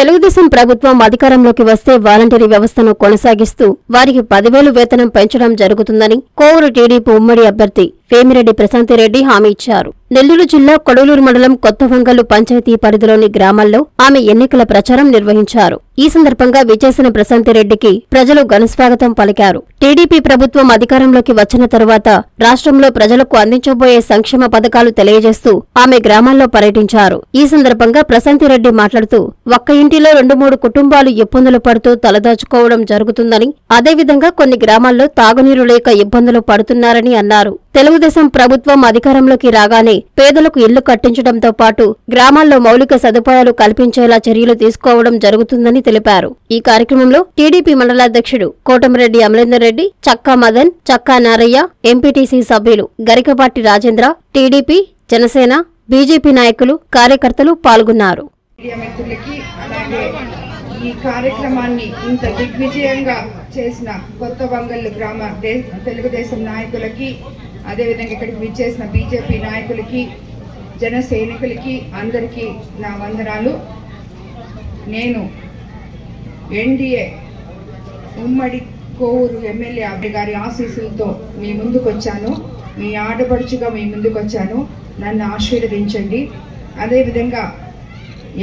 తెలుగుదేశం ప్రభుత్వం అధికారంలోకి వస్తే వాలంటరీ వ్యవస్థను కొనసాగిస్తూ వారికి పదివేలు వేతనం పెంచడం జరుగుతుందని కోవూరు టీడీపీ ఉమ్మడి అభ్యర్థి వేమిరెడ్డి ప్రశాంతిరెడ్డి హామీ ఇచ్చారు. నెల్లూరు జిల్లా కొడలూరు మండలం కొత్తవంగల్లు పంచాయతీ పరిధిలోని గ్రామాల్లో ఆమె ఎన్నికల ప్రచారం నిర్వహించారు. ఈ సందర్భంగా విచేసిన ప్రశాంతిరెడ్డికి ప్రజలు ఘనస్వాగతం పలికారు. టీడీపీ ప్రభుత్వం అధికారంలోకి వచ్చిన తరువాత రాష్ట్రంలో ప్రజలకు అందించబోయే సంక్షేమ పథకాలు తెలియజేస్తూ ఆమె గ్రామాల్లో పర్యటించారు. ఈ సందర్భంగా ప్రశాంతిరెడ్డి మాట్లాడుతూ ఒక్క ఇంటిలో రెండు మూడు కుటుంబాలు ఇబ్బందులు పడుతూ తలదాచుకోవడం జరుగుతుందని అదేవిధంగా కొన్ని గ్రామాల్లో తాగునీరు లేక ఇబ్బందులు పడుతున్నారని అన్నారు. తెలుగు తెలుగుదేశం ప్రభుత్వం అధికారంలోకి రాగానే పేదలకు ఇళ్ళు కట్టించడంతో పాటు గ్రామాల్లో మౌలిక సదుపాయాలు కల్పించేలా చర్యలు తీసుకోవడం జరుగుతుందని తెలిపారు. ఈ కార్యక్రమంలో టీడీపీ మండలాధ్యక్షుడు కోటమిరెడ్డి అమరేందర్ రెడ్డి చక్కా మదన్ చక్కా నారయ్య ఎంపీటీసీ సభ్యులు గరికపాటి రాజేంద్ర టీడీపీ జనసేన బీజేపీ నాయకులు కార్యకర్తలు పాల్గొన్నారు. ఈ కార్యక్రమాన్ని ఇంత దిగ్విజయంగా చేసిన కొత్త వంగళ్ళు గ్రామ తెలుగుదేశం నాయకులకి అదేవిధంగా ఇక్కడికి విచ్చేసిన బీజేపీ నాయకులకి జన సైనికులకి అందరికీ నా వందనాలు. నేను ఎన్డీఏ ఉమ్మడి కోవూరు ఎమ్మెల్యే అబ్బాయి గారి ఆశీస్సులతో మీ ముందుకు వచ్చాను మీ ఆడపడుచుగా మీ ముందుకు వచ్చాను నన్ను ఆశీర్వదించండి. అదేవిధంగా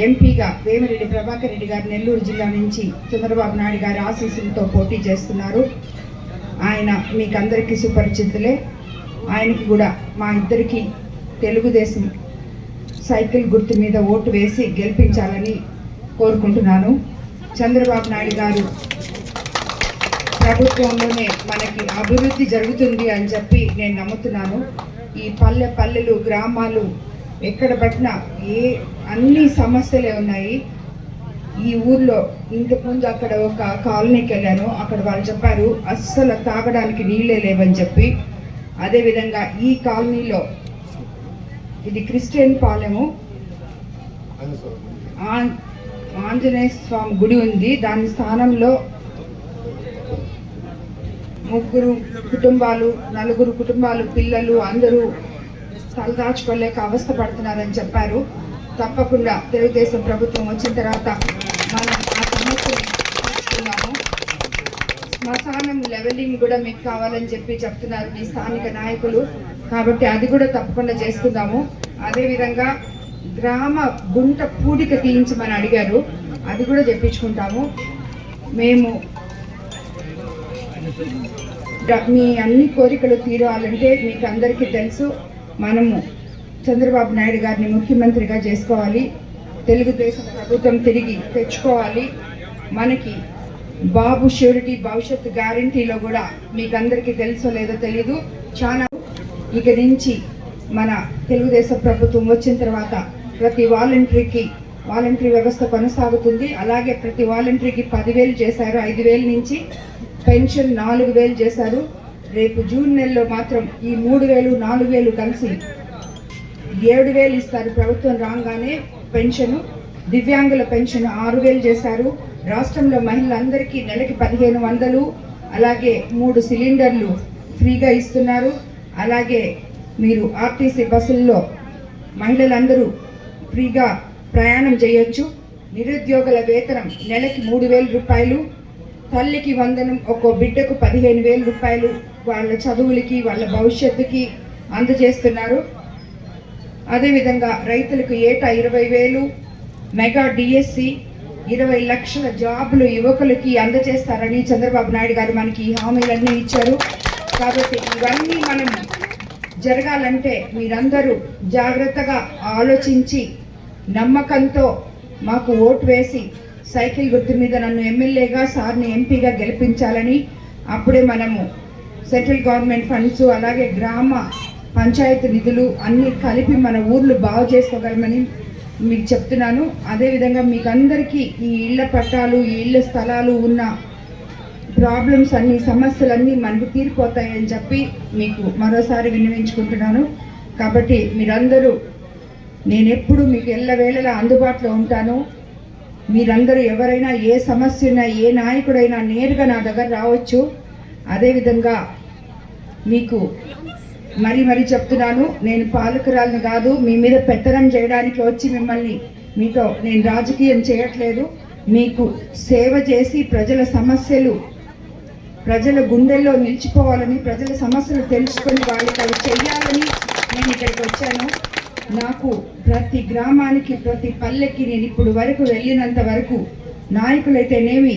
ఎంపీగా వేమిరెడ్డి ప్రభాకర్ రెడ్డి గారు నెల్లూరు జిల్లా నుంచి చంద్రబాబు నాయుడు గారి ఆశీస్సులతో పోటీ చేస్తున్నారు. ఆయన మీకు అందరికీ సుపరిచితులే. ఆయనకి కూడా మా ఇద్దరికి తెలుగుదేశం సైకిల్ గుర్తు మీద ఓటు వేసి గెలిపించాలని కోరుకుంటున్నాను. చంద్రబాబు నాయుడు గారు ప్రభుత్వంలోనే మనకి అభివృద్ధి జరుగుతుంది అని చెప్పి నేను నమ్ముతున్నాను. ఈ పల్లె పల్లెలు గ్రామాలు ఎక్కడ పట్టినా ఏ అన్ని సమస్యలే ఉన్నాయి. ఈ ఊర్లో ఇంతకుముందు అక్కడ ఒక కాలనీకి వెళ్ళాను. అక్కడ వాళ్ళు చెప్పారు అస్సలు తాగడానికి నీళ్ళే లేవని చెప్పి. అదేవిధంగా ఈ కాలనీలో ఇది క్రిస్టియన్ పాలెము. ఆం- ఆంజనేయ స్వామి గుడి ఉంది. దాని స్థానంలో ముగ్గురు కుటుంబాలు నలుగురు కుటుంబాలు పిల్లలు అందరూ తలదాచుకోలేక అవస్థ పడుతున్నారని చెప్పారు. తప్పకుండా తెలుగుదేశం ప్రభుత్వం వచ్చిన తర్వాత మనం శ్మశానం లెవెలింగ్ కూడా మీకు కావాలని చెప్పి చెప్తున్నారు మీ స్థానిక నాయకులు. కాబట్టి అది కూడా తప్పకుండా చేసుకుందాము. అదేవిధంగా గ్రామ గుంట పూడిక తీయించమని అడిగారు. అది కూడా చెప్పించుకుంటాము. మేము మీ అన్ని కోరికలు తీరాలంటే మీకు అందరికీ తెలుసు. మనము చంద్రబాబు నాయుడు గారిని ముఖ్యమంత్రిగా చేసుకోవాలి. తెలుగుదేశం ప్రభుత్వం తిరిగి తెచ్చుకోవాలి. మనకి బాబు షూరిటీ భవిష్యత్ గ్యారంటీలో కూడా మీకు అందరికీ తెలుసో లేదో తెలీదు. చాలా ఇక నుంచి మన తెలుగుదేశం ప్రభుత్వం వచ్చిన తర్వాత ప్రతి వాలంటరీకి వాలంటరీ వ్యవస్థ కొనసాగుతుంది. అలాగే ప్రతి వాలంటరీకి పదివేలు చేశారు ఐదు వేల నుంచి పెన్షన్ నాలుగు వేలు చేశారు. రేపు జూన్ నెలలో మాత్రం ఈ మూడు వేలు నాలుగు వేలు కలిసి ఏడు వేలు ఇస్తారు. ప్రభుత్వం రాగానే పెన్షన్ దివ్యాంగుల పెన్షన్ ఆరు వేలు చేశారు. రాష్ట్రంలో మహిళలందరికీ నెలకి పదిహేను వందలు అలాగే మూడు సిలిండర్లు ఫ్రీగా ఇస్తున్నారు. అలాగే మీరు ఆర్టీసీ బస్సుల్లో మహిళలందరూ ఫ్రీగా ప్రయాణం చేయొచ్చు. నిరుద్యోగుల వేతనం నెలకి మూడు వేల రూపాయలు తల్లికి వందనం ఒక్కో బిడ్డకు పదిహేను వేల రూపాయలు వాళ్ళ చదువులకి వాళ్ళ భవిష్యత్తుకి అందజేస్తున్నారు. అదేవిధంగా రైతులకు ఏటా ఇరవై వేలు మెగా డిఎస్సి ఇరవై లక్షల జాబులు యువకులకి అందజేస్తారని చంద్రబాబు నాయుడు గారు మనకి ఈ హామీలన్నీ ఇచ్చారు. కాబట్టి ఇవన్నీ మనం జరగాలంటే మీరందరూ జాగ్రత్తగా ఆలోచించి నమ్మకంతో మాకు ఓటు వేసి సైకిల్ గుర్తు మీద నన్ను ఎమ్మెల్యేగా సార్ని ఎంపీగా గెలిపించాలని అప్పుడే మనము సెంట్రల్ గవర్నమెంట్ ఫండ్స్ అలాగే గ్రామ పంచాయతీ నిధులు అన్నీ కలిపి మన ఊర్లు బాగు చేసుకోగలమని మీకు చెప్తున్నాను. అదేవిధంగా మీకు అందరికీ ఈ ఇళ్ళ పట్టాలు ఈ ఇళ్ళ స్థలాలు ఉన్న ప్రాబ్లమ్స్ అన్ని సమస్యలన్నీ మనకు తీరిపోతాయని చెప్పి మీకు మరోసారి విన్నవించుకుంటున్నాను. కాబట్టి మీరందరూ నేను ఎప్పుడు మీకు ఎల్లవేళలా అందుబాటులో ఉంటాను. మీరందరూ ఎవరైనా ఏ సమస్య ఉన్నా ఏ నాయకుడైనా నేరుగా నా దగ్గర రావచ్చు. అదేవిధంగా మీకు మరి మరి చెప్తున్నాను నేను పాలకురాలను కాదు మీ మీద పెత్తనం చేయడానికి వచ్చి మిమ్మల్ని మీతో నేను రాజకీయం చేయట్లేదు. మీకు సేవ చేసి ప్రజల సమస్యలు ప్రజల గుండెల్లో నిలిచిపోవాలని ప్రజల సమస్యలు తెలుసుకొని వాళ్ళకి అవి చెయ్యాలని నేను ఇక్కడికి వచ్చాను. నాకు ప్రతి గ్రామానికి ప్రతి పల్లెకి నేను ఇప్పుడు వరకు వెళ్ళినంత వరకు నాయకులైతేనేమి